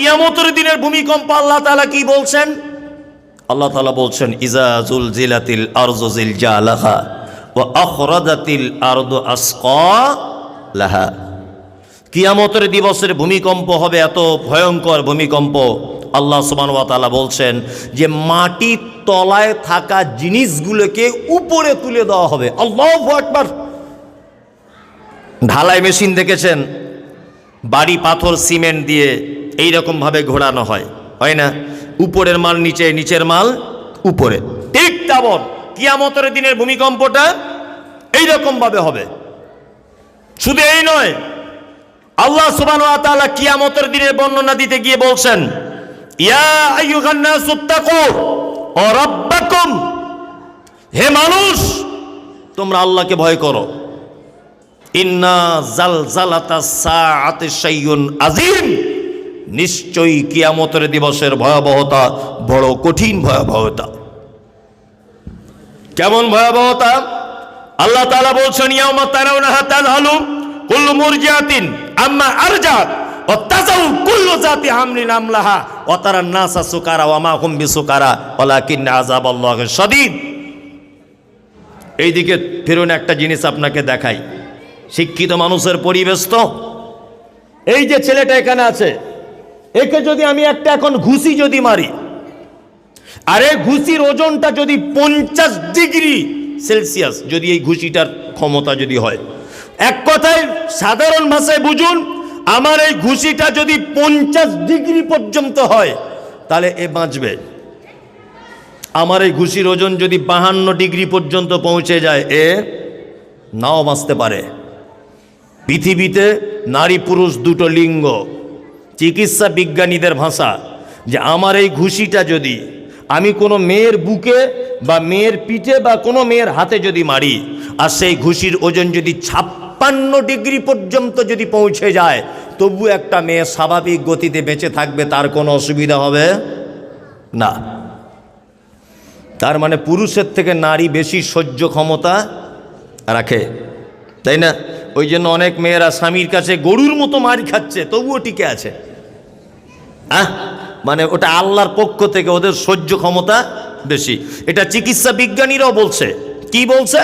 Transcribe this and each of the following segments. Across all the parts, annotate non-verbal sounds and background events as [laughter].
ইয়ামতের দিনের ভূমিকম্প আল্লাহ তাআলা কি বলছেন? আল্লাহ তাআলা বলছেন, ইজা জুলজিলাতিল আরজু জিলজালাহা ওয়া আখরাজাতিল আরদু লাহা। কিয়ামতের দিবসের ভূমিকম্প হবে এত ভয়ঙ্কর ভূমিকম্প। আল্লাহ সুবহানাহু ওয়া তাআলা বলছেন যে মাটি তলায় থাকা জিনিসগুলোকে উপরে তুলে দেওয়া হবে। আল্লাহু আকবার। ঢালাই মেশিন দেখেছেন? বাড়ি পাথর, সিমেন্ট দিয়ে এই রকম ভাবে ঘোরানো হয় হয় না? উপরের মাল নিচে, নিচের মাল উপরে। ঠিক তেমন। কিয়ামতের দিনের ভূমিকম্পটা এই রকম ভাবে হবে। শুধু এই নয়, আল্লাহ তাআলা কিয়ামতের দিনের বর্ণনা দিতে গিয়ে বলছেন হে মানুষ, তোমরা আল্লাহকে ভয় করো। ইন্না সাআতি শাইউন আযীম। নিশ্চয়ই কিয়ামতের দিবসের ভয়াবহতা বড় কঠিন ভয়াবহতা। কেমন ভয়াবহতা? আল্লাহ তাআলা বলছেন, ইয়াউমা তারাউনাহা তাযহালু কুল্লু মুরজিআতিন আম্মা আরজাত তাযাউ কুল্লু জাতি হামলিন আমলাহা তারান নাসা সুকারা ওয়া মা হুম বিসুকারা ওয়ালাকিন আযাবাল্লাহি শাদীদ। এইদিকে ফিরুন একটা জিনিস আপনাকে দেখাই। শিক্ষিত মানুষের পরিবেশ তো। এই যে ছেলেটা এখানে আছে একে যদি আমি একটা এখন ঘুষি যদি মারি, আরে ঘুষির ওজনটা যদি পঞ্চাশ ডিগ্রি সেলসিয়াস যদি এই ঘুষিটার ক্ষমতা যদি হয়। এক কথায় সাধারণ ভাষায় বুঝুন, আমার এই ঘুষিটা যদি পঞ্চাশ ডিগ্রি পর্যন্ত হয়, তাহলে এ বাঁচবে। আমার এই ঘুষির ওজন যদি বাহান্ন ডিগ্রি পর্যন্ত পৌঁছে যায়, এ নাও বাঁচতে পারে। পৃথিবীতে নারী পুরুষ দুটো লিঙ্গ। চিকিৎসা বিজ্ঞানীদের ভাষা যে আমার এই ঘুষিটা যদি আমি কোনো মেয়ের বুকে বা মেয়ের পিঠে বা কোনো মেয়ের হাতে যদি মারি আর সেই ঘুষির ওজন যদি ছাপ্পান্ন ডিগ্রি পর্যন্ত যদি পৌঁছে যায়, তবু একটা মেয়ে স্বাভাবিক গতিতে বেঁচে থাকবে, তার কোনো অসুবিধা হবে না। তার মানে পুরুষের থেকে নারী বেশি সহ্য ক্ষমতা রাখে, তাই না? ওই জন্য অনেক মেয়েরা স্বামীর কাছে গরুর মতো মার খাচ্ছে, তবুও টিকে আছে। আহ? মানে ওটা আল্লাহর পক্ষ থেকে ওদের সহ্য ক্ষমতা বেশি। এটা চিকিৎসা বিজ্ঞানীরাও বলছে। কি বলছে?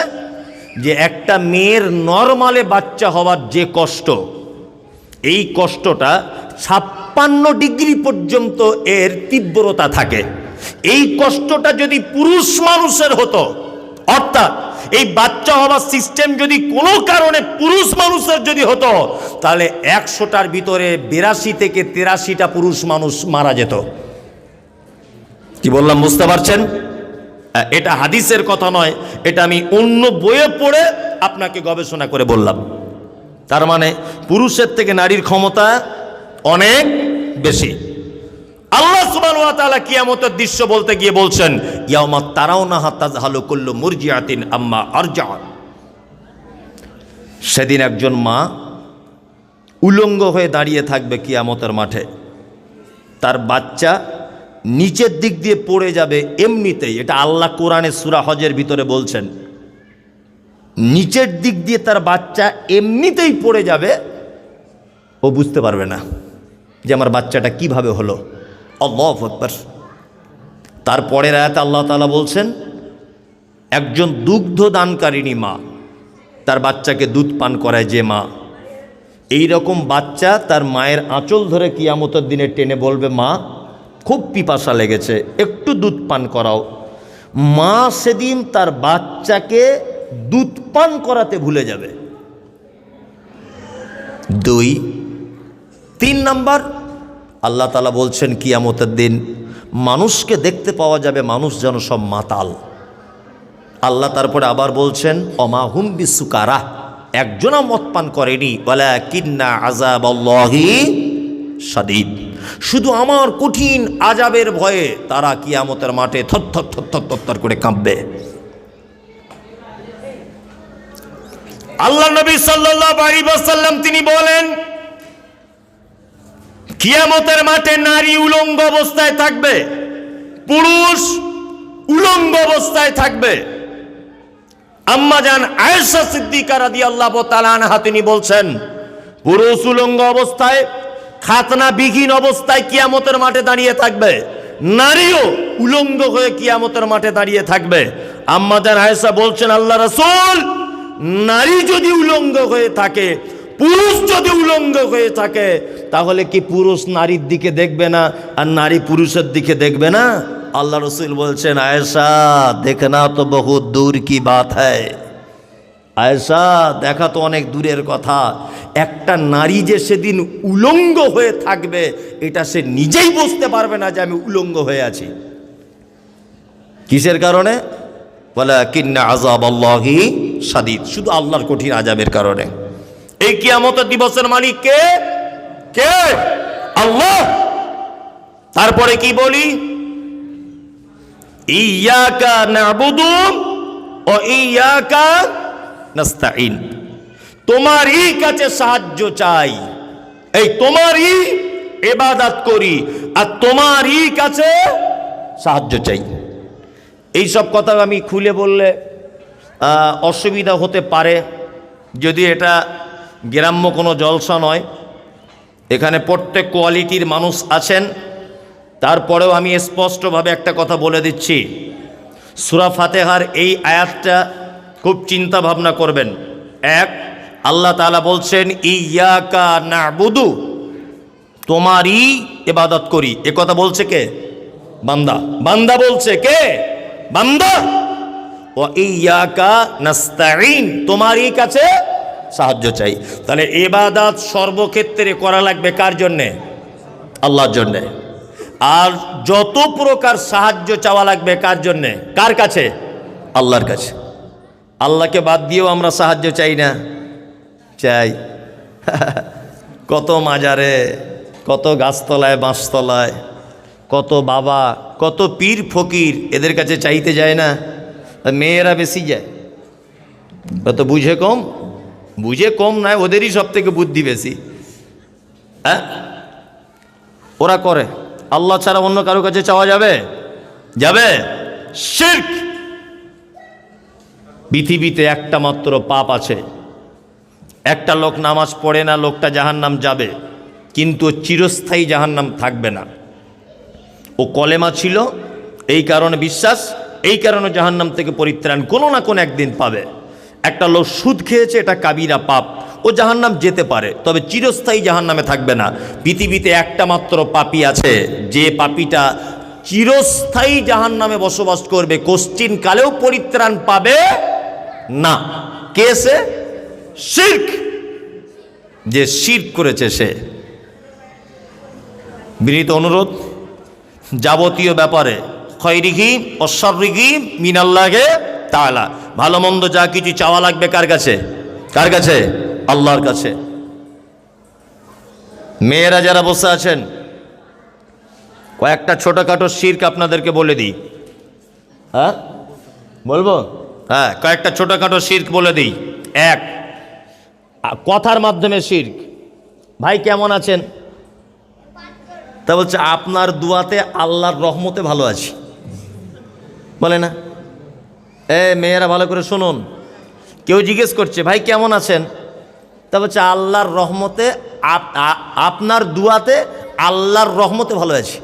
যে একটা মেয়ের নর্মালে বাচ্চা হওয়ার যে কষ্ট, এই কষ্টটা ছাপ্পান্ন ডিগ্রি পর্যন্ত এর তীব্রতা থাকে। এই কষ্টটা যদি পুরুষ মানুষের হতো, অর্থাৎ এই বাচ্চা হওয়ার সিস্টেম যদি কোনো কারণে পুরুষ মানুষের যদি হতো, তাহলে একশোটার ভিতরে বিরাশি থেকে তেরাশিটা পুরুষ মানুষ মারা যেত। কি বললাম, বুঝতে পারছেন? এটা হাদিসের কথা নয়, এটা আমি অন্য বইয়ে পড়ে আপনাকে গবেষণা করে বললাম। তার মানে পুরুষের থেকে নারীর ক্ষমতা অনেক বেশি। আল্লাহ তাআলা কিয়ামতের দৃশ্য বলতে গিয়ে বলছেন, ইয়াউমা তারাউনাহা তাযহালু কুল্লু মুরজিআতিন আম্মা আরজাআত সেদিন একজন মা উলঙ্গ হয়ে দাঁড়িয়ে থাকবে কিয়ামতের মাঠে। তার বাচ্চা নিচের দিক দিয়ে পড়ে যাবে এমনিতেই, এটা আল্লাহ কোরআনে সুরা হজের ভিতরে বলছেন। নিচের দিক দিয়ে তার বাচ্চা এমনিতেই পড়ে যাবে, ও বুঝতে পারবে না যে আমার বাচ্চাটা কীভাবে হলো। আল্লাহ আকবার। তারপরের আয়াতে আল্লাহ তাআলা বলছেন, একজন দুগ্ধ দানকারিণী মা, তার বাচ্চাকে দুধ পান করায় যে মা এই রকম বাচ্চা তার মায়ের আঁচল ধরে কিয়ামতের দিনে টেনে বলবে, মা, খুব পিপাসা লেগেছে, একটু দুধ পান করাও। মা সেদিন তার বাচ্চাকে দুধ পান করাতে ভুলে যাবে। দুই, তিন নাম্বার আল্লাহ তালা বলছেন, কিয়ামতের দিন মানুষকে দেখতে পাওয়া যাবে, মানুষ যেন সব মাতাল। আল্লাহ তারপরে আবার বলছেন অমাহুম বিসুকারা একজনও মত পান করেনি কিন্না আজাব সাদিদ শুধু আমার কঠিন আজাবের ভয়ে তারা কিয়ামতের মাঠে থর থর থর থর করে কাঁপবে। আল্লাহ নবী ওয়াসাল্লাম তিনি বলেন কিয়ামতের মাঠে নারী উলঙ্গ অবস্থায় থাকবে, পুরুষ উলঙ্গ অবস্থায় থাকবে। আম্মা জান আয়েশা সিদ্দিকা রাদিয়াল্লাহু তাআলা আনহা, তিনি বলছেন, পুরুষ উলঙ্গ অবস্থায় খাতনা বিহীন অবস্থায় কিয়ামতের মাঠে দাঁড়িয়ে থাকবে। নারীও উলঙ্গ হয়ে কিয়ামতের মাঠে দাঁড়িয়ে থাকবে। আম্মাদান আয়েশা বলছেন, আল্লাহ রাসূল, নারী যদি উলঙ্গ হয়ে থাকে পুরুষ যদি উলঙ্গ হয়ে থাকে, তাহলে কি পুরুষ নারীর দিকে দেখবে না, আর নারী পুরুষের দিকে দেখবে না? আল্লাহ রসুল বলছেন, আয়েশা দেখনা তো বহু দূর কি বাত হ্যায়। আয়েশা, দেখা তো অনেক দূরের কথা। একটা নারী যে সেদিন উলঙ্গ হয়ে থাকবে, এটা সে নিজেই বুঝতে পারবে না যে আমি উলঙ্গ হয়ে আছি। কিসের কারণে? বলে কিন্না আজাব আল্লাহি সাদিদ শুধু আল্লাহর কঠিন আজাবের কারণে। এই কিয়ামত দিবসের মালিক কে? কে? আল্লাহ। তারপরে কি বলি? ইয়াকা নাবুদু ও ইয়াকা নাস্তাইন তোমারই কাছে সাহায্য চাই। এই তোমারই এবাদাত করি আর তোমারই কাছে সাহায্য চাই। এই সব কথা আমি খুলে বললে অসুবিধা হতে পারে। যদি এটা গ্রাম্য কোনো জলসা নয়। এখানে প্রত্যেক কোয়ালিটির মানুষ আছেন। তারপরেও আমি স্পষ্টভাবে একটা কথা বলে দিচ্ছি। সুরা ফাতেহার এই আয়াতটা খুব চিন্তা ভাবনা করবেন। এক, আল্লাহ তাআলা বলছেন ইয়াকা না বুধু তোমারই এবাদত করি। এ কথা বলছে কে? বান্দা। বান্দা বলছে কে? বান্দা। ও ইয়াকা নাস্তাইন তোমারই কাছে সাহায্য চাই। তাহলে এবাদাত সর্বক্ষেত্রে করা লাগবে কার জন্যে? আল্লাহর জন্যে। আর যত প্রকার সাহায্য চাওয়া লাগবে কার জন্যে? কার কাছে? আল্লাহর কাছে। আল্লাহকে বাদ দিয়েও আমরা সাহায্য চাই না। চাই। [laughs] কত মাজারে, কত গাছতলায়, বাঁশতলায়, কত বাবা, কত পীর ফকির এদের কাছে চাইতে যায় না। মেয়েরা বেশি যায়। কত বুঝে কম? বুঝে কম নয়, ওদেরই সব থেকে বুদ্ধি বেশি। হ্যাঁ? ওরা করে। আল্লাহ ছাড়া অন্য কারও কাছে চাওয়া যাবে? যাবে? শির্ক! পৃথিবীতে একটা মাত্র পাপ আছে। একটা লোক নামাজ পড়ে না, লোকটা জাহান নাম যাবে। কিন্তু চিরস্থায়ী জাহান্নাম থাকবে না। ও কলেমা ছিল, এই কারণে বিশ্বাস, এই কারণে জাহান্নাম থেকে পরিত্রাণ কোনো না কোনো একদিন পাবে। একটা লোক সুদ খেয়েছে, এটা কাবিরা পাপ। ও জাহান্নাম যেতে পারে, তবে চিরস্থায়ী জাহান্নামে থাকবে না। পৃথিবীতে একটা মাত্র পাপি আছে, যে পাপিটা চিরস্থায়ী জাহান্নামে বসবাস করবে, কোশ্চিন কালেও পরিত্রাণ পাবে না। কে সে? শির্ক। যে শির্ক করেছে সে। বিনীত অনুরোধ, যাবতীয় ব্যাপারে খয়রিঘি অশ্বরিঘি মিনাল্লাগে তালা ভালো মন্দ যা কিছু চাওয়া লাগবে কার কাছে? কার কাছে? আল্লাহর কাছে। মেয়েরা যারা বসে আছেন, কয়েকটা ছোটোখাটো শির্ক আপনাদেরকে বলে দিই। হ্যাঁ? বলব? হ্যাঁ কয়েকটা ছোটোখাটো শির্ক বলে দিই। এক, কথার মাধ্যমে শির্ক। ভাই, কেমন আছেন? তা বলছে, আপনার দুয়াতে আল্লাহর রহমতে ভালো আছি। বলে না? এ, মেয়েরা ভালো করে শুনুন। কেউ জিজ্ঞেস করছে, ভাই, কেমন আছেন? তা বলছে, আল্লাহর রহমতে আপনার দুয়াতে আল্লাহর রহমতে ভালো আছি।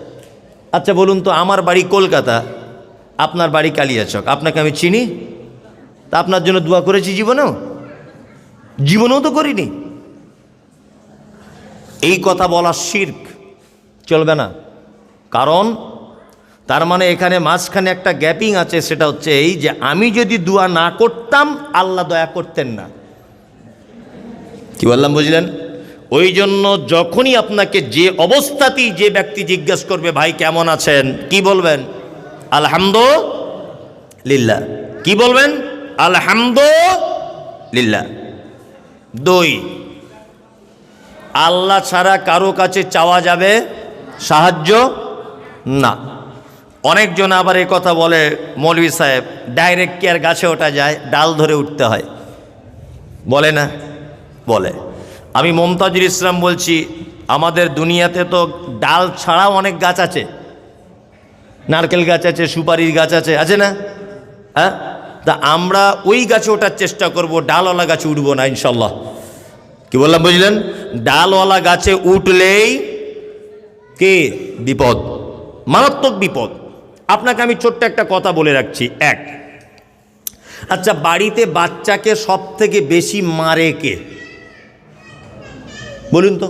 আচ্ছা বলুন তো, আমার বাড়ি কলকাতা, আপনার বাড়ি কালিয়াচক, আপনাকে আমি চিনি? তা আপনার জন্য দোয়া করেছি জীবনেও? জীবনেও তো করিনি। এই কথা বলা শির্ক, চলবে না। কারণ তার মানে এখানে মাঝখানে একটা গ্যাপিং আছে, সেটা হচ্ছে এই যে আমি যদি দোয়া না করতাম, আল্লাহ দয়া করতেন না। কি বললাম, বুঝলেন? ওই জন্য যখনই আপনাকে যে অবস্থাতেই যে ব্যক্তি জিজ্ঞেস করবে, ভাই, কেমন আছেন? কি বলবেন? আলহামদুলিল্লাহ। কি বলবেন? আলহামদুলিল্লাহ। দুই, আল্লাহ ছাড়া কারও কাছে চাওয়া যাবে সাহায্য? না। অনেকজন আবার এ কথা বলে মৌলভী সাহেব, ডাইরেক্ট কি আর গাছে ওঠা যায়? ডাল ধরে উঠতে হয়। বলে না, বলে। আমি মমতাজুল ইসলাম বলছি, আমাদের দুনিয়াতে তো ডাল ছাড়াও অনেক গাছ আছে। নারকেল গাছ আছে, সুপারির গাছ আছে আছে না? হ্যাঁ? তা আমরা ওই গাছে ওঠার চেষ্টা করব, ডালওয়ালা গাছে উঠব না, ইনশাল্লাহ। কি বললাম, বুঝলেন? ডালওয়ালা গাছে উঠলেই কে? বিপদ, মারাত্মক বিপদ। আপনাকে আমি ছোট্ট একটা কথা বলে রাখছি। এক আচ্ছা বাড়িতে বাচ্চাকে সব থেকে বেশি মারে কে? বলুন তো।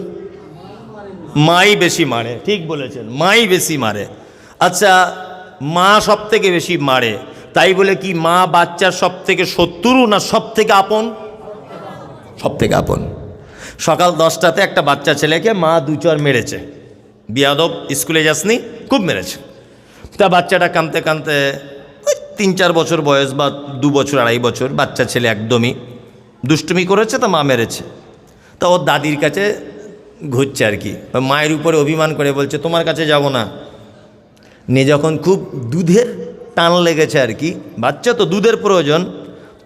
মাই বেশি মারে, ঠিক বলেছেন, মাই বেশি মারে। আচ্ছা মা সব থেকে বেশি মারে, তাই বলে কি মা বাচ্চার সব থেকে শত্রু না সব থেকে আপন? সব থেকে আপন। সকাল দশটাতে একটা বাচ্চা ছেলেকে মা দু চর মেরেছে। বিয়াদব, স্কুলে যাসনি, খুব মেরেছে। তা বাচ্চাটা কাঁদতে কাঁদতে ওই তিন চার বছর বয়স বা দু বছর, আড়াই বছর, বাচ্চা ছেলে একদমই দুষ্টুমি করেছে তা মা মেরেছে। তা ওর দাদির কাছে ঘুরছে আর কি। মায়ের উপরে অভিমান করে বলছে, তোমার কাছে যাব না। নিয়ে যখন খুব দুধের টান লেগেছে আর কি, বাচ্চা তো দুধের প্রয়োজন,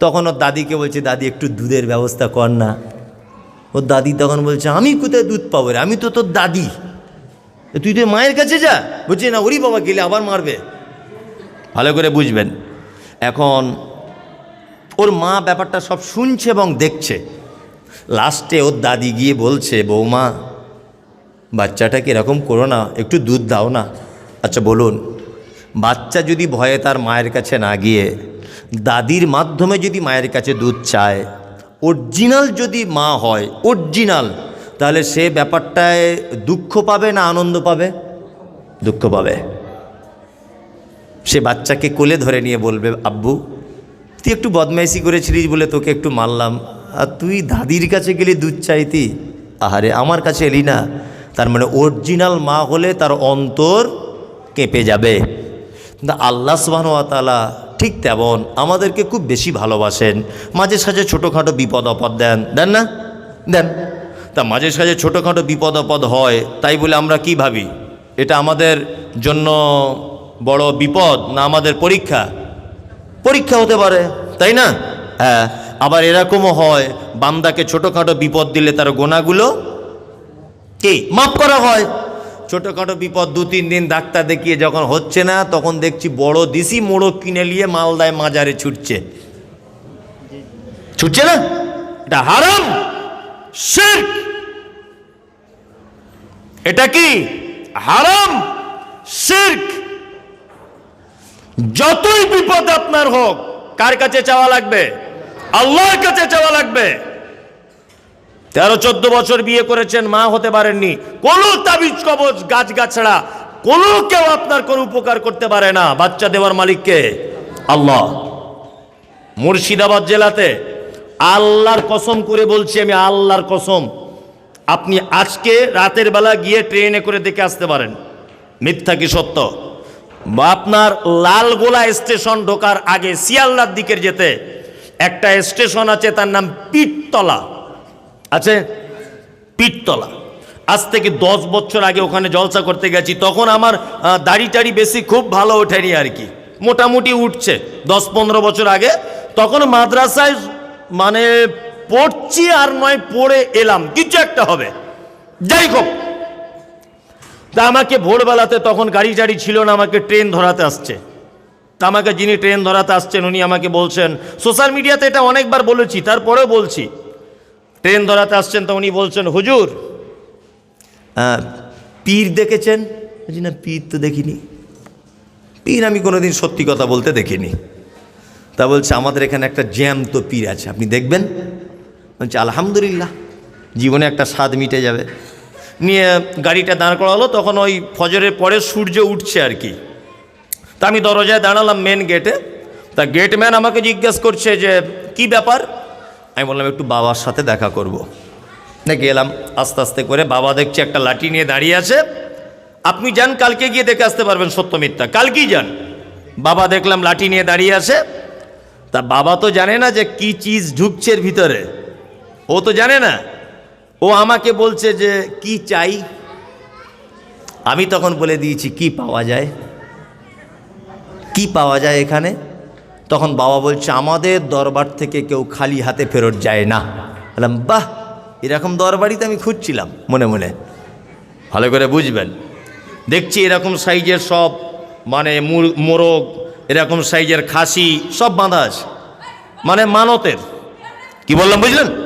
তখন ওর দাদিকে বলছে, দাদি, একটু দুধের ব্যবস্থা কর না। ওর দাদি তখন বলছে, আমি কোথায় দুধ পাবো রে? আমি তো তোর দাদি। তুই তো মায়ের কাছে যা। বলছি, না, ওরই বাবা গেলে আবার মারবে। ভালো করে বুঝবেন। এখন ওর মা ব্যাপারটা সব শুনছে এবং দেখছে। লাস্টে ওর দাদি গিয়ে বলছে, বৌমা বাচ্চাটাকে এরকম করো না, একটু দুধ দাও না। আচ্ছা বলুন, বাচ্চা যদি ভয়ে তার মায়ের কাছে না গিয়ে, দাদির মাধ্যমে যদি মায়ের কাছে দুধ চায়, অরিজিনাল যদি মা হয়, অরিজিনাল তাহলে সে ব্যাপারটায় দুঃখ পাবে না আনন্দ পাবে? দুঃখ পাবে। সে বাচ্চাকে কোলে ধরে নিয়ে বলবে, আব্বু, তুই একটু বদমাইশি করেছিলিস বলে তোকে একটু মারলাম। আর তুই দাদির কাছে গেলি দুধ চাইতি? আহারে, আমার কাছে এলি না। তার মানে অরিজিনাল মা হলে তার অন্তর কেঁপে যাবে। আল্লাহ সুবাহতালা ঠিক তেমন আমাদেরকে খুব বেশি ভালোবাসেন। মাঝে সাঝে ছোটোখাটো বিপদ অপদ দেন। দেন না? দেন। তা মাঝে সাঝে ছোটোখাটো বিপদ আপদ হয়, তাই বলে আমরা কি ভাবি? এটা আমাদের জন্য বড় বিপদ না আমাদের পরীক্ষা? পরীক্ষা হতে পারে, তাই না? হ্যাঁ আবার এরকমও হয়, বান্দাকে ছোটোখাটো বিপদ দিলে তার গোনাগুলো কি? মাফ করা হয়। ছোটোখাটো বিপদ দু, তিন দিন ডাক্তার দেখিয়ে যখন হচ্ছে না, তখন দেখছি বড় দিসি মোড়ক কিনে নিয়ে মালদায় মাজারে ছুটছে। ছুটছে না? এটা হারাম, শিরক। এটা কি? হারাম? শিরক? যতই বিপদ আপনার হোক, কার কাছে চাওয়া লাগবে? আল্লাহর কাছে চাওয়া লাগবে। তেরো চোদ্দ বছর বিয়ে করেছেন, মা হতে পারেননি। কোনো তাবিজ কবচ গাছ গাছড়া কোনো কেউ আপনার কোনো উপকার করতে পারে না। বাচ্চা দেওয়ার মালিককে? আল্লাহ। মুর্শিদাবাদ জেলাতে আল্লাহর কসম করে বলছি আমি, আল্লাহর কসম। আপনি আজকে রাতের বেলা গিয়ে ট্রেনে করে দেখে আসতে পারেন। মিথ্যা কি সত্য? বা আপনার লালগোলা স্টেশন ঢোকার আগে শিয়ালদার দিকের যেতে একটা স্টেশন আছে, তার নাম পিঠতলা আছে? পিঠতলা আজ থেকে দশ বছর আগে ওখানে জলসা করতে গেছি, তখন আমার দাড়ি টাড়ি বেশি খুব ভালো ওঠেনি আর কি। মোটামুটি উঠছে। দশ পনেরো বছর আগে, তখন মাদ্রাসায় মানে পড়ছি আর নয়, পড়ে এলাম। কিছু একটা হবে। যাই হোক। তা আমাকে ভোরবেলাতে তখন গাড়ি টাড়ি ছিল না, আমাকে ট্রেন ধরাতে আসছে। তা আমাকে যিনি ট্রেন ধরাতে আসছেন, উনি আমাকে বলছেন, সোশ্যাল মিডিয়াতে এটা অনেকবার বলেছি, তারপরেও বলছি। ট্রেন ধরাতে আসছেন, তো উনি বলছেন, হুজুর পীর দেখেছেন? বলছি, না, পীর তো দেখিনি। পীর আমি কোনোদিন সত্যি কথা বলতে দেখিনি। তা বলছে, আমাদের এখানে একটা জ্যাম তো পীর আছে, আপনি দেখবেন? বলছে, আলহামদুলিল্লাহ, জীবনে একটা স্বাদ মিটে যাবে। নিয়ে গাড়িটা দাঁড় করালো, তখন ওই ফজরের পরে সূর্য উঠছে আর কি। তা আমি দরজায় দাঁড়ালাম মেন গেটে তা গেটম্যান আমাকে জিজ্ঞেস করছে যে, কি ব্যাপার? আমি বললাম, একটু বাবার সাথে দেখা করব। না গেলাম, আস্তে আস্তে করে বাবা দেখছি একটা লাঠি নিয়ে দাঁড়িয়ে আছে। আপনি যান, কালকে গিয়ে দেখে আসতে পারবেন সত্য মিথ্যা। কালকেই যান। বাবা দেখলাম লাঠি নিয়ে দাঁড়িয়ে আছে। তা বাবা তো জানে না যে কি চিজ ঢুকছে ভিতরে। ও তো জানে না। ও আমাকে বলছে যে, কি চাই? আমি তখন বলে দিয়েছি, কি পাওয়া যায়? কি পাওয়া যায় এখানে? তখন বাবা বলছে, আমাদের দরবার থেকে কেউ খালি হাতে ফেরত যায় না। বললাম, বাহ, এরকম দরবারই তো আমি খুঁজছিলাম মনে মনে। ভালো করে বুঝবেন। দেখছি এরকম সাইজের সব মানে মোরগ, এরকম সাইজের খাসি, সব বাঁধা আছে। মানে মানতের। কি বললাম, বুঝলেন?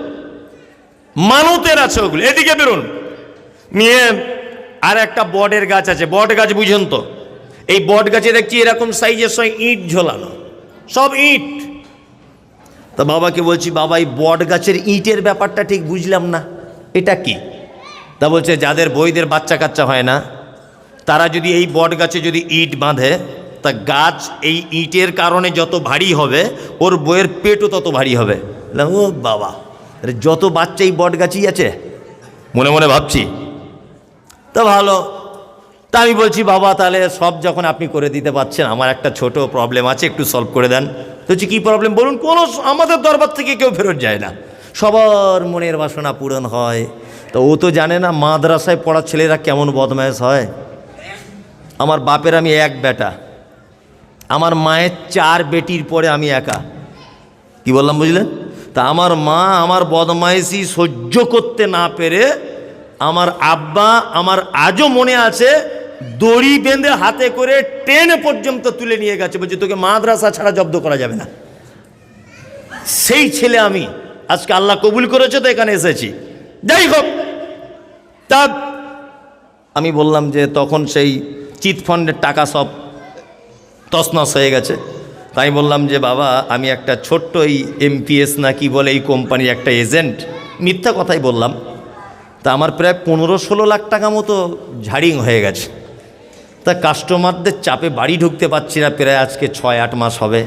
মানতের আছে ওগুলো। এদিকে বেরোন। নিয়ে আর একটা বটের গাছ আছে। বট গাছ বুঝুন তো? এই বট গাছে দেখছি এরকম সাইজের সঙ্গে ইট ঝোলানো। সব ইট। তা বাবাকে বলছি, বাবা, এই বট গাছের ইটের ব্যাপারটা ঠিক বুঝলাম না। এটা কি? তা বলছে, যাদের বইদের বাচ্চা কাচ্চা হয় না, তারা যদি এই বট গাছে যদি ইট বাঁধে, তা গাছ এই ইটের কারণে যত ভারী হবে, ওর বইয়ের পেটও তত ভারী হবে। ও বাবা। যত বাচ্চা এই বট গাছই আছে, মনে মনে ভাবছি। তা ভালো। তা আমি বলছি, বাবা, তাহলে সব যখন আপনি করে দিতে পারছেন, আমার একটা ছোট প্রবলেম আছে, একটু সলভ করে দেন। তো কী প্রবলেম বলুন, কোনো আমাদের দরবার থেকে কেউ ফেরত যায় না। সবার মনের বাসনা পূরণ হয়। তো ও তো জানে না মাদ্রাসায় পড়া ছেলেরা কেমন বদমায়েশ হয়। আমার বাপের আমি এক বেটা। আমার মায়ের চার বেটির পরে আমি একা। কি বললাম বুঝলেন? তা আমার মা আমার বদমাইশি সহ্য করতে না পেরে আমার আব্বা আমার আজও মনে আছে দড়ি বেঁধে হাতে করে ট্রেনে পর্যন্ত তুলে নিয়ে গেছে, বলছে, তোকে মাদ্রাসা ছাড়া জব্দ করা যাবে না। সেই ছেলে আমি, আজকে আল্লাহ কবুল করেছে তো এখানে এসেছি। যাই হোক, তা আমি বললাম যে তখন সেই চিটফান্ডের টাকা সব তছনছ হয়ে গেছে। তাই বললাম যে, বাবা, আমি একটা ছোট্ট এই এমপিএস না কি বলে এই কোম্পানির একটা এজেন্ট। মিথ্যা কথাই বললাম। তা আমার প্রায় পনেরো ষোলো লাখ টাকা মতো ঝাড়িং হয়ে গেছে। তা কাস্টমারদের চাপে বাড়ি ঢুকতে পারছি না, প্রায় আজকে ছয় আট মাস হবে।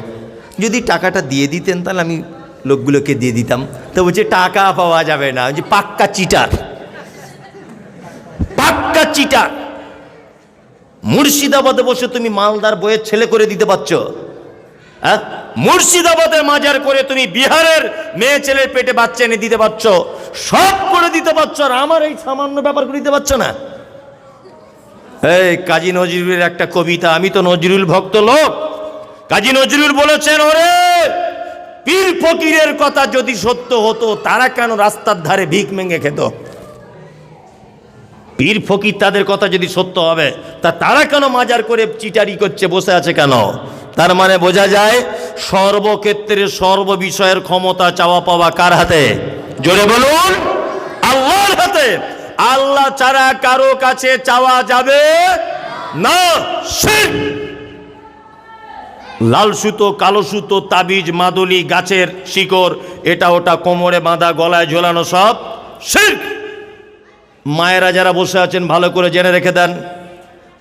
যদি টাকাটা দিয়ে দিতেন, তাহলে আমি লোকগুলোকে দিয়ে দিতাম। তো বলছে, টাকা পাওয়া যাবে না। যে পাক্কা চিটার। পাক্কা চিটার। মুর্শিদাবাদে বসে তুমি মালদার বইয়ের ছেলে করে দিতে পারছ। হ্যাঁ? মুর্শিদাবাদে মাজার করে তুমি বিহারের মেয়ে ছেলের পেটে বাচ্চা এনে দিতে পারছ। সব করে দিতে পারছ আর আমার এই সামান্য ব্যাপার করে দিতে পারছ না। এই কাজী নজরুলের একটা কবিতা, আমি তো নজরুল ভক্ত লোক। কাজী নজরুল বলেছেন, ওরে, পীর ফকিরের কথা যদি সত্য হতো, তারা কেন রাস্তার ধারে ভিক মেঙ্গে খেত? পীর ফকির তাদের কথা যদি সত্য হবে, তা তারা কেন মাজার করে চিটারি করছে, বসে আছে কেন? তার মানে বোঝা যায় সর্বক্ষেত্রে সর্ব বিষয়ের ক্ষমতা চাওয়া পাওয়া কার হাতে? জোরে বলুন, আল্লাহর হাতে। আল্লাহ ছাড়া কারও কাছে চাওয়া যাবে না। লাল সুতো, কালো সুতো, তাবিজ, মাদুলি, গাছের শিকড়, এটা ওটা কোমরে বাঁধা, গলায় ঝোলানো সব শিরক মায়েরা যারা বসে আছেন, ভালো করে জেনে রেখে দেন।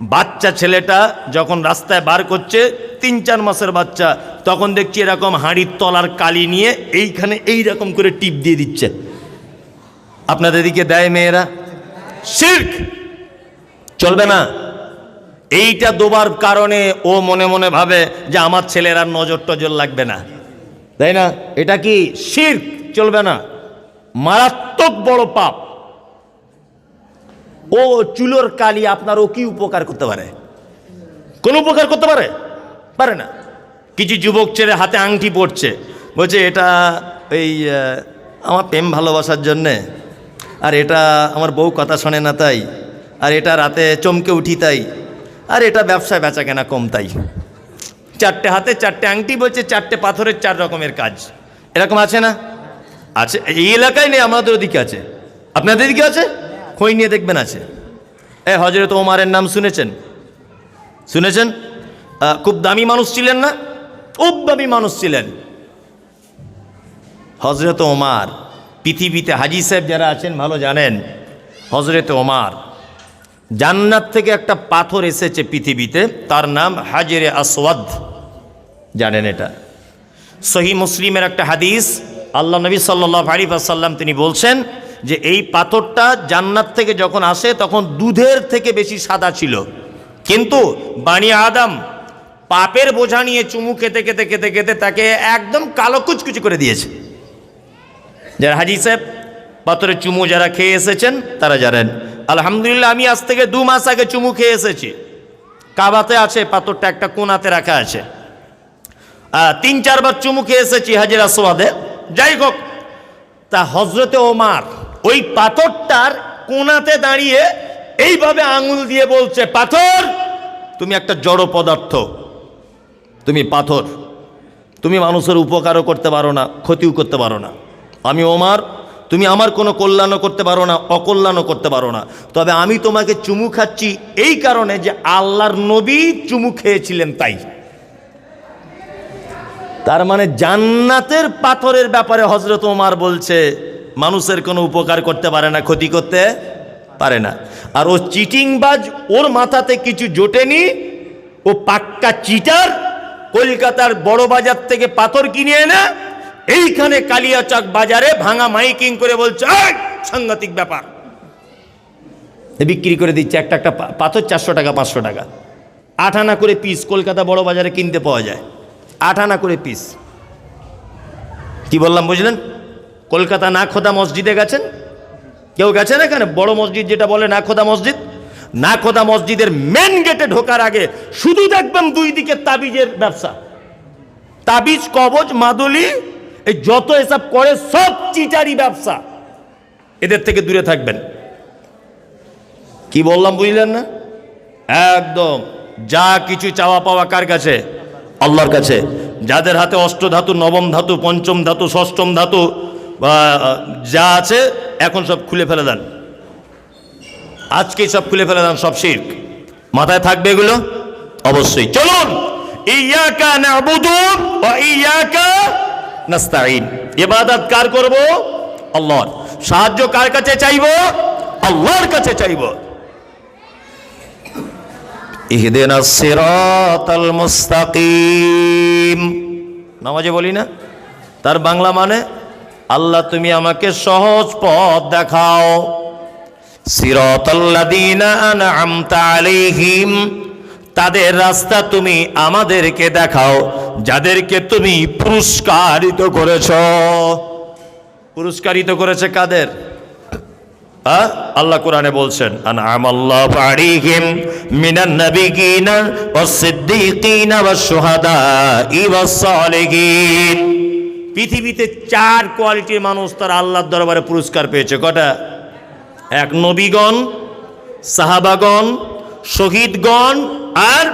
বাচ্চা ছেলেটা যখন রাস্তায় বার করছে, তিন চার মাসের বাচ্চা, তখন দেখছি এরকম হাঁড়ির তলার কালি নিয়ে এইখানে এই রকম করে টিপ দিয়ে দিচ্ছে। আপনাদের দিকে দেয় মেয়েরা? শির্ক! চলবে না। এইটা দোবার কারণে ও মনে মনে ভাবে যে আমার ছেলের আর নজর টজর লাগবে না। তাই না? এটা কি শির্ক? চলবে না। মারাত্মক বড় পাপ। ও চুলোর কালি আপনার ও কি উপকার করতে পারে? কোন উপকার করতে পারে? পারে না। কিছু যুবক ছেলে হাতে আংটি পড়ছে বলছে, এটা এই আমার প্রেম ভালোবাসার জন্যে। আর এটা আমার বউ কথা শোনে না তাই। আর এটা রাতে চমকে উঠি তাই। আর এটা ব্যবসায় বেচা কেনা কম তাই। চারটে হাতে চারটে আংটি বলছে, চারটে পাথরের চার রকমের কাজ। এরকম আছে না? আছে। এই এলাকায় নেই, আমাদের ওদিকে আছে। আপনাদের দিকে আছে? খই নিয়ে দেখবেন আছে। এ হজরত ওমারের নাম শুনেছেন? শুনেছেন? খুব দামি মানুষ ছিলেন না? খুব দামি মানুষ ছিলেন। হজরত ওমার, পৃথিবীতে হাজি সাহেব যারা আছেন, ভালো জানেন হজরত ওমার জান্নাত থেকে একটা পাথর এসেছে পৃথিবীতে, তার নাম হাজরে আসওয়াদ। জানেন এটা? সহি মুসলিমের একটা হাদিস, আল্লাহ নবী সাল্লাহ আলী সাল্লাম তিনি বলছেন যে এই পাথরটা জান্নাত থেকে যখন আসে, তখন দুধের থেকে বেশি সাদা ছিল। কিন্তু বাণী আদম পাপের বোঝা নিয়ে চুমু খেতে খেতে খেতে খেতে তাকে একদম কালো কুচকুচি করে দিয়েছে। যারা হাজি সাহেব, পাথরের চুমু যারা খেয়ে এসেছেন, তারা জানেন, আলহামদুলিল্লাহ, আমি আজ থেকে দু মাস আগে চুমু খেয়ে এসেছি। কাবাতে আছে, পাথরটা একটা কোনাতে রাখা আছে। তিন, চারবার চুমু খেয়ে এসেছি হাজিরা সোয়াদে। যাই হোক, তা হজরতে ওমার ওই পাথরটার কোনাতে দাঁড়িয়ে এইভাবে আঙুল দিয়ে বলছে, পাথর, তুমি একটা জড় পদার্থ। তুমি পাথর। তুমি মানুষের উপকারও করতে পারো না, ক্ষতিও করতে পারো না। আমি ওমার, তুমি আমার কোনো কল্যাণও করতে পারো না, অকল্যাণও করতে পারো না। তবে আমি তোমাকে চুমু খাচ্ছি এই কারণে যে আল্লাহর নবী চুমু খেয়েছিলেন তাই। তার মানে জান্নাতের পাথরের ব্যাপারে হজরত ওমার বলছে মানুষের কোনো উপকার করতে পারে না ক্ষতি করতে পারে না। আর ও চিটিংবাজ ওর মাথাতে কিছু জোটেনি ও পাক্কা চিটার কলকাতার বড় বাজার থেকে পাথর কিনে এনে এইখানে কালিয়াচক বাজারে ভাঙা মাইকিং করে বলছে "এই, সাংঘাতিক ব্যাপার। বিক্রি করে দিচ্ছে একটা একটা পাথর চারশো টাকা পাঁচশো টাকা। আট আনা করে পিস কলকাতা বড় বাজারে কিনতে পাওয়া যায়। আট আনা করে পিস কি বললাম বুঝলেন? কলকাতা না খোদা মসজিদে গেছেন? কেউ গেছেন এখানে? বড় মসজিদ যেটা বলে না খোদা মসজিদ? না খোদা মসজিদের মেন গেটে ঢোকার আগে শুধু দেখবেন দুই দিকে তাবিজের ব্যবসা। তাবিজ, কবজ, মাদুলি, এই যত এসব করে সব চিটারি ব্যবসা। এদের থেকে দূরে থাকবেন। কি বললাম বুঝলেন না? একদম। যা কিছু চাওয়া পাওয়া কার কাছে? আল্লাহর কাছে। যাদের হাতে অষ্টধাতু, নবম ধাতু, পঞ্চম ধাতু, ষষ্ঠম ধাতু যা আছে এখন সব খুলে ফেলে দেন। আজকেই সব খুলে ফেলে দেন, সব শির্ক। মাথায় থাকবে এগুলো? অবশ্যই। চলুন! ইয়াকা নাবুদু ওয়া ইয়াকা নাস্তাইন ইবাদত কার করব? আল্লাহর। সাহায্য কার কাছে চাইব? আল্লাহর কাছে চাইব। ইহদিনা সিরাতাল মুস্তাকিম। নামাজে বলি না? তার বাংলা মানে আল্লাহ, তুমি আমাকে সহজ পথ দেখাও। তাদের রাস্তা তুমি আমাদেরকে দেখাও, যাদেরকে তুমি পুরস্কারিত করেছ। পুরস্কারিত করেছে কাদের? হ্যাঁ? আল্লাহ কোরআনে বলছেন আল্লাহু মিনান পৃথিবীতে চার কোয়ালিটির মানুষ তার আল্লাহর দরবারে পুরস্কার পেয়েছে। কটা? এক নবীগণ, সাহাবাগণ, শহীদগণ আর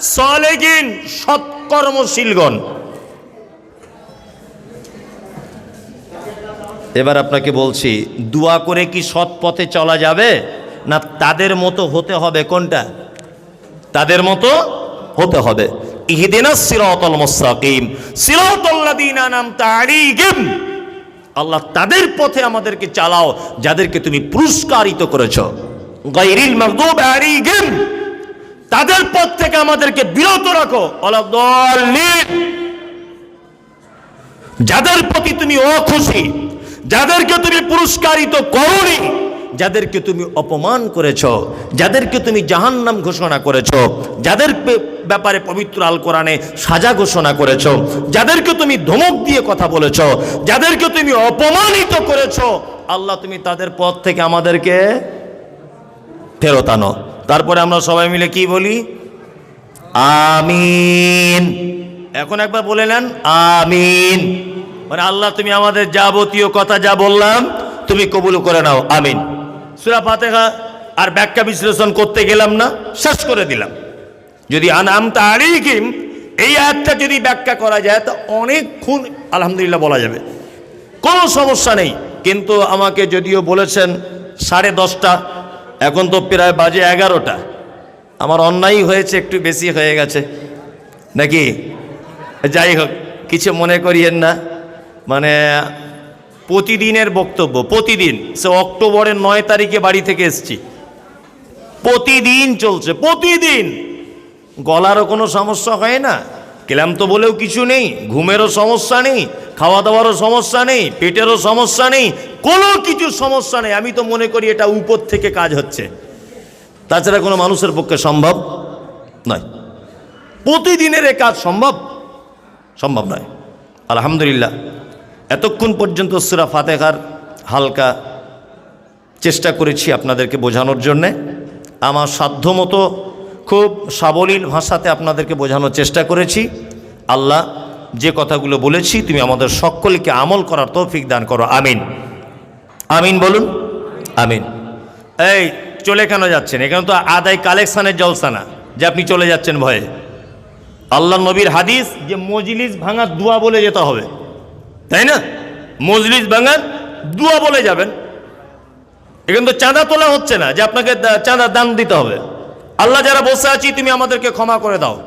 সলেগিন সৎকর্মশীলগণ। এবার আপনাকে বলছি, দোয়া করে কি সৎ পথে চলা যাবে? না তাদের মতো হতে হবে কোনটা? তাদের মতো হতে হবে। ইহদিনা সিরাতাল মুস্তাকিম। সিরাতাল্লাযীনা আনআমতা আলাইহিম। আল্লাহ তাদের পথে আমাদেরকে চালাও, যাদেরকে তুমি পুরস্কারিত করেছ। গায়রিল মাগদুব আলাইহিম। তাদের পথ থেকে আমাদেরকে বিরত রাখো আলাদ-দাল্লিন যাদের প্রতি তুমি অখুশি, যাদেরকে তুমি পুরস্কারিত করনি, যাদেরকে তুমি অপমান করেছ, যাদেরকে তুমি জাহান্নাম ঘোষণা করেছ, যাদের ব্যাপারে পবিত্র আল কোরআনে সাজা ঘোষণা করেছ। যাদেরকে তুমি ধমক দিয়ে কথা বলেছ, যাদেরকে তুমি অপমানিত করেছ, আল্লাহ তুমি তাদের পথ থেকে আমাদেরকে ফেরত আনো। তারপরে আমরা সবাই মিলে কি বলি? আমিন। এখন একবার বলে নেন, আমিন। মানে আল্লাহ, তুমি আমাদের যাবতীয় কথা যা বললাম, তুমি কবুল করে নাও, আমিন। সুরা ফাতেহা, আর ব্যাখ্যা বিশ্লেষণ করতে গেলাম না, শেষ করে দিলাম। যদি আনাম তারিকিম এই আয়াতটা যদি ব্যাখ্যা করা যায়, তো অনেকক্ষণ আলহামদুলিল্লাহ বলা যাবে। কোনো সমস্যা নেই, কিন্তু আমাকে যদিও বলেছেন সাড়ে দশটা, এখন তো প্রায় বাজে এগারোটা। আমার অন্যায় হয়েছে, একটু বেশি হয়ে গেছে। নাকি? যাই হোক, কিছু মনে করিয়েন না। মানে প্রতিদিনের বক্তব্য, প্রতিদিন। সে অক্টোবরের নয় তারিখে বাড়ি থেকে এসছি। প্রতিদিন চলছে, প্রতিদিন। গলারও কোনো সমস্যা হয় না। ক্লান্ত বলেও কিছু নেই, ঘুমেরও সমস্যা নেই খাওয়া দাওয়ারও সমস্যা নেই, পেটেরও সমস্যা নেই, কোনো কিছু সমস্যা নেই। আমি তো মনে করি এটা উপর থেকে কাজ হচ্ছে। তাছাড়া কোনো মানুষের পক্ষে সম্ভব নয়। প্রতিদিনের এ কাজ সম্ভব? সম্ভব নয়। আলহামদুলিল্লাহ, এতক্ষণ পর্যন্ত সুরা ফাতেহার হালকা চেষ্টা করেছি আপনাদেরকে বোঝানোর জন্যে। আমার সাধ্যমতো খুব সাবলীল ভাষাতে আপনাদেরকে বোঝানোর চেষ্টা করেছি। আল্লাহ যে কথাগুলো বলেছি, তুমি আমাদের সকলকে আমল করার তৌফিক দান করো। আমিন। আমিন বলুন। আমিন। এই, চলে কেন যাচ্ছেন? এখানে তো আদায় কালেকশানের জলসা না, যে আপনি চলে যাচ্ছেন ভয়ে। আল্লাহ নবীর হাদিস, যে মজলিস ভাঙার দোয়া বলে যেতে হবে। তাই না? মজলিস ভাঙার দুয়া বলে যাবেন। এখানে তো চাঁদা তোলা হচ্ছে না, যে আপনাকে চাঁদা দান দিতে হবে। আল্লাহ যারা বসে আছি, তুমি আমাদেরকে ক্ষমা করে দাও।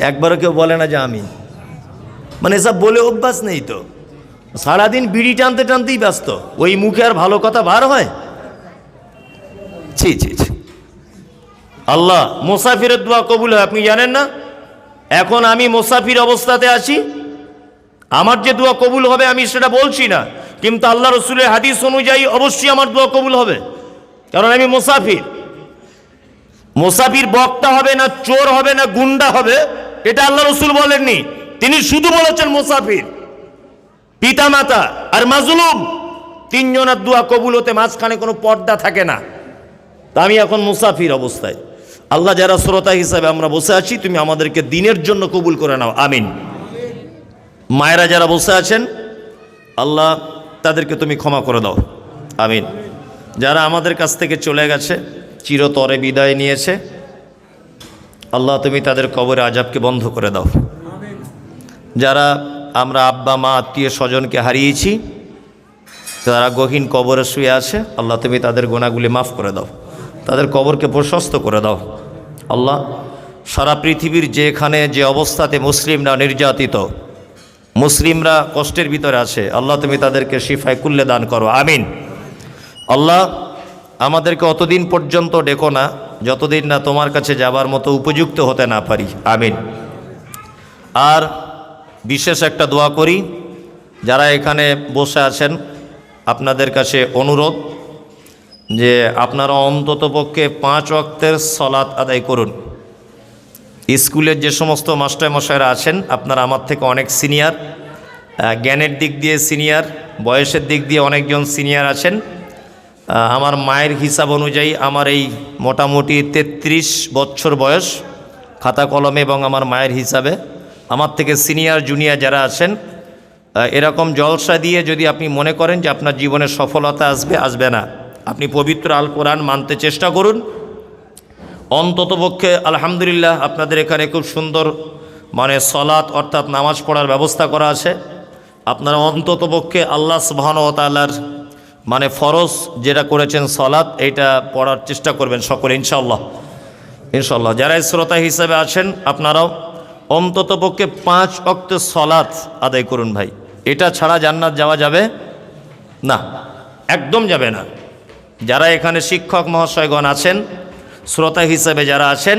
একবারও কেউ বলে না যে আমি। মানে এসব বলে অভ্যাস নেই তো। সারাদিন বিড়ি টানতে টানতেই ব্যস্ত। ওই মুখে আর ভালো কথা বার হয়? ছি ছি আল্লাহ মোসাফিরের দোয়া কবুল হয়, আপনি জানেন না? এখন আমি মোসাফির অবস্থাতে আছি। আমার যে দোয়া কবুল হবে আমি সেটা বলছি না। কিন্তু আল্লাহ রসুলের হাদিস অনুযায়ী অবশ্যই আমার দোয়া কবুল হবে। কারণ আমি মোসাফির। মোসাফির বক্তা হবে না, চোর হবে না, গুন্ডা হবে, এটা আল্লাহ রসুল বলেননি। তিনি শুধু বলেছেন মুসাফির। পিতা মাতা আর মাজলুম, তিনজনের দোয়া কবুল হতে মাঝখানে কোনো পর্দা থাকে না। তা আমি এখন মুসাফির অবস্থায়। আল্লাহ যারা শ্রোতা হিসাবে আমরা বসে আছি, তুমি আমাদেরকে দিনের জন্য কবুল করে নাও, আমিন। মায়েরা যারা বসে আছেন, আল্লাহ তাদেরকে তুমি ক্ষমা করে দাও, আমিন। যারা আমাদের কাছ থেকে চলে গেছে, চিরতরে বিদায় নিয়েছে। আল্লাহ, তুমি তাদের কবরে আজাবকে বন্ধ করে দাও। যারা আমরা আব্বা, মা, আত্মীয় স্বজনকে হারিয়েছি, তারা গহীন কবরে শুয়ে আছে, আল্লাহ, তুমি তাদের গোনাগুলি মাফ করে দাও। তাদের কবরকে প্রশস্ত করে দাও। আল্লাহ, সারা পৃথিবীর যেখানে যে অবস্থাতে মুসলিমরা নির্যাতিত, মুসলিমরা কষ্টের ভিতরে আছে, আল্লাহ, তুমি তাদেরকে শিফায় কুল্লে দান করো। আমিন। আল্লাহ, আমাদেরকে অতদিন পর্যন্ত ডেকো না, যতদিন না তোমার কাছে যাবার মতো উপযুক্ত হতে না পারি। আমিন। আর বিশেষ একটা দোয়া করি, যারা এখানে বসে আছেন, আপনাদের কাছে অনুরোধ যে আপনারা অন্ততপক্ষে পাঁচ অক্তের সলাৎ আদায় করুন। স্কুলের যে সমস্ত মাস্টারমশাইরা আছেন, আপনারা আমার থেকে অনেক সিনিয়র জ্ঞানের দিক দিয়ে সিনিয়র, বয়সের দিক দিয়ে অনেকজন সিনিয়র আছেন। আমার মায়ের হিসাব অনুযায়ী আমার এই মোটামুটি তেত্রিশ বছর বয়স খাতা কলমে এবং আমার মায়ের হিসাবে। আমার থেকে সিনিয়র, জুনিয়র যারা আছেন এরকম জলসা দিয়ে যদি আপনি মনে করেন যে আপনার জীবনে সফলতা আসবে আসবে না। আপনি পবিত্র আল কোরআন মানতে চেষ্টা করুন। অন্ততপক্ষে আলহামদুলিল্লাহ আপনাদের এখানে খুব সুন্দর মানে সলাৎ অর্থাৎ নামাজ পড়ার ব্যবস্থা করা আছে। আপনারা অন্ততপক্ষে আল্লাহ সুবাহনতালার মানে ফরজ যেটা করেছেন সলাৎ এইটা পড়ার চেষ্টা করবেন সকলে ইনশাল্লাহ ইনশাল্লাহ যারা শ্রোতা হিসাবে আছেন, আপনারাও অন্ততপক্ষে পাঁচ অক্ত সলাৎ আদায় করুন ভাই। এটা ছাড়া জান্নাত যাওয়া যাবে না, একদম যাবে না। যারা এখানে শিক্ষক মহাশয়গণ আছেন, শ্রোতা হিসাবে যারা আছেন,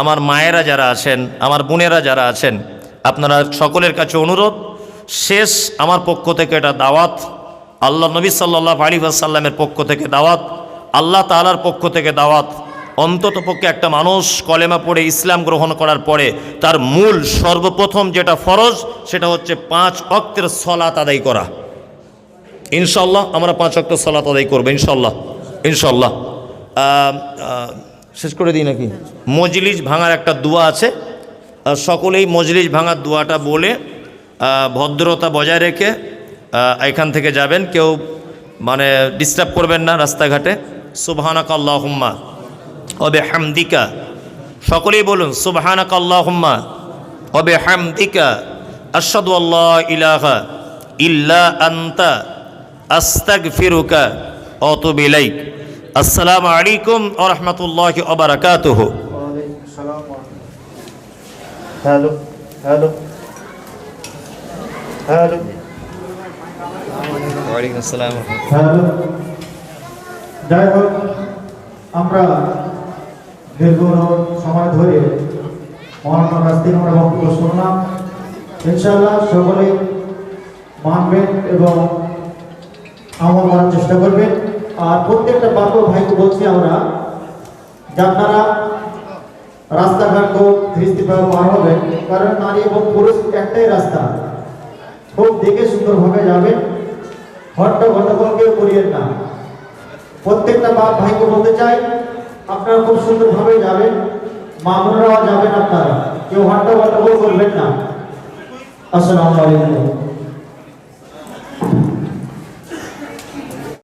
আমার মায়েরা যারা আছেন, আমার বোনেরা যারা আছেন, আপনারা সকলের কাছে অনুরোধ, শেষ আমার পক্ষ থেকে এটা দাওয়াত। আল্লাহ নবী সাল্লাহ আলী সাল্লামের পক্ষ থেকে দাওয়াত, আল্লাহ তালার পক্ষ থেকে দাওয়াত। অন্তত পক্ষে একটা মানুষ কলেমা পড়ে ইসলাম গ্রহণ করার পরে তার মূল, সর্বপ্রথম যেটা ফরজ, সেটা হচ্ছে পাঁচ অক্তের সলাত আদায় করা। ইনশাল্লাহ আমরা পাঁচ অক্ট সালাত আদায় করব ইনশাল্লাহ ইনশাল্লাহ শেষ করে দিই নাকি? মজলিস ভাঙার একটা দোয়া আছে। সকলেই মজলিস ভাঙার দোয়াটা বলে ভদ্রতা বজায় রেখে এখান থেকে যাবেন। কেউ মানে ডিস্টার্ব করবেন না রাস্তাঘাটে। সুবহানাক আল্লাহুম্মা অবে হামদিকা। সকলেই বলুন সুবহানাক আল্লাহুম্মা অবে হামদিকা আল্লাহ ইলাহা ইল্লা আন্তা। আস্তাগফিরুকা ওয়া আতুবু ইলাইক। আসসালামু আলাইকুম ওয়া রাহমাতুল্লাহি ওয়া হ্যালো হ্যালো। হ্যালো। ওয়ালাইকুম আসসালাম। যাই হোক, আমরা দীর্ঘ সময় ধরে থেকে আমরা বক্তব্য শুনলাম। ইনশাআল্লাহ সকলে মানবেন এবং আমল করার চেষ্টা করবেন। আর প্রত্যেকটা বাপ ভাইকে বলছি আমরা, যে আপনারা রাস্তাঘাট খুব ধীরস্থিরভাবে পার হবেন, কারণ নারী এবং পুরুষ একটাই রাস্তা। খুব দেখে সুন্দরভাবে যাবেন। ঘণ্টা গন্ডগোল কেউ করিয়েন না। প্রত্যেকটা বাপ ভাইকে বলতে চাই, আপনারা খুব সুন্দরভাবে যাবেন, মামুনরাও যাবেন আপনারা। কেউ ঘণ্টা গন্ডগোল করবেন না। আসসালামু আলাইকুম।